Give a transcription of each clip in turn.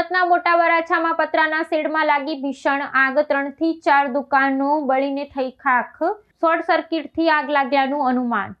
સુરતના મોટા વરાછામાં પતરાના શેડમાં લાગી ભીષણ આગ. ત્રણથી ચાર દુકાનો બળીને થઈ ખાખ. શોર્ટ સર્કિટથી આગ લાગ્યાનું અનુમાન.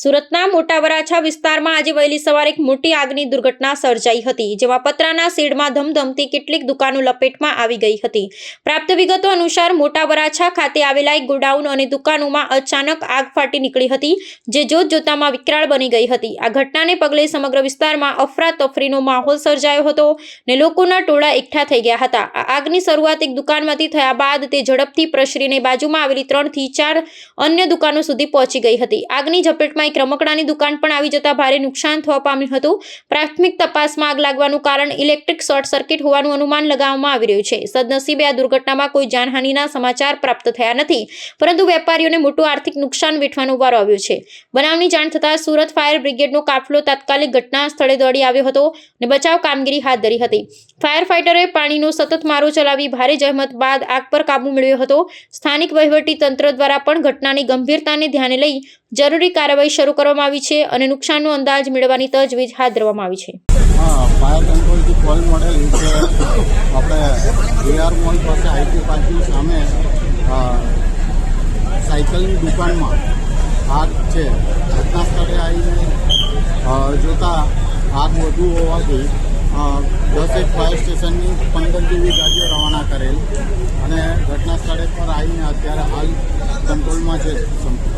સુરતના મોટા વરાછા વિસ્તારમાં આજે વહેલી સવારે એક મોટી આગની દુર્ઘટના સર્જાઈ હતી, જેમાં પતરાના શેડમાં ધમધમતી કેટલીક દુકાનો લપેટમાં આવી ગઈ હતી. પ્રાપ્ત વિગતો અનુસાર મોટા વરાછા ખાતે આવેલા એક ગોડાઉન અને દુકાનોમાં અચાનક આગ ફાટી નીકળી હતી, જે જોત જોતામાં વિકરાળ બની ગઈ હતી. આ ઘટનાને પગલે સમગ્ર વિસ્તારમાં અફરાતફરીનો માહોલ સર્જાયો હતો ને લોકોના ટોળા એકઠા થઈ ગયા હતા. આ આગની શરૂઆત એક દુકાનમાંથી થયા બાદ તે ઝડપથી પ્રસરીને બાજુમાં આવેલી ત્રણથી ચાર અન્ય દુકાનો સુધી પહોંચી ગઈ હતી. આગની ઝપેટમાં એક રમકડાની દુકાન પણ આવી જતા ભારે નુકસાન થવા પામ્યું હતું. પ્રાથમિક તપાસમાં આગ લાગવાનું કારણ ઇલેક્ટ્રિક શોર્ટ સર્કિટ હોવાનું અનુમાન લગાવવામાં આવી રહ્યું છે. સદનસીબે આ દુર્ઘટનામાં કોઈ જાનહાનિના સમાચાર પ્રાપ્ત થયા નથી, પરંતુ વેપારીઓને મોટું આર્થિક નુકસાન વેઠવાનો વારો આવ્યો છે. બનાવની જાણ થતાં સુરત ફાયર બ્રિગેડનો કાફલો તાત્કાલિક ઘટના સ્થળે દોડી આવ્યો હતો અને બચાવ કામગીરી હાથ ધરી હતી. ફાયર ફાઇટરે પાણીનો સતત મારો ચલાવી ભારે જહેમત બાદ આગ પર કાબુ મેળવ્યો હતો. સ્થાનિક વહીવટી તંત્ર દ્વારા પણ ઘટનાની ગંભીરતાને ધ્યાને લઈ જરૂરી કાર્યવાહી શરૂ કરવામાં આવી છે અને નુકસાનનો અંદાજ મેળવવાની તજવીજ હાથ ધરવામાં આવી છે. કોલ મળેલ છે. આપણે એઆર મોલ પાસે આઈટી પાર્કની સામે સાયકલની દુકાનમાં આગ છે. ઘટના સ્થળે આવીને જોતા આગ વધુ હોવાથી દસ એક ફાયર સ્ટેશનની પંદર જેવી ગાડીઓ રવાના કરેલ. અને ઘટના સ્થળે પર આવીને અત્યારે હાલ કંટ્રોલમાં છે સંપૂર્ણ.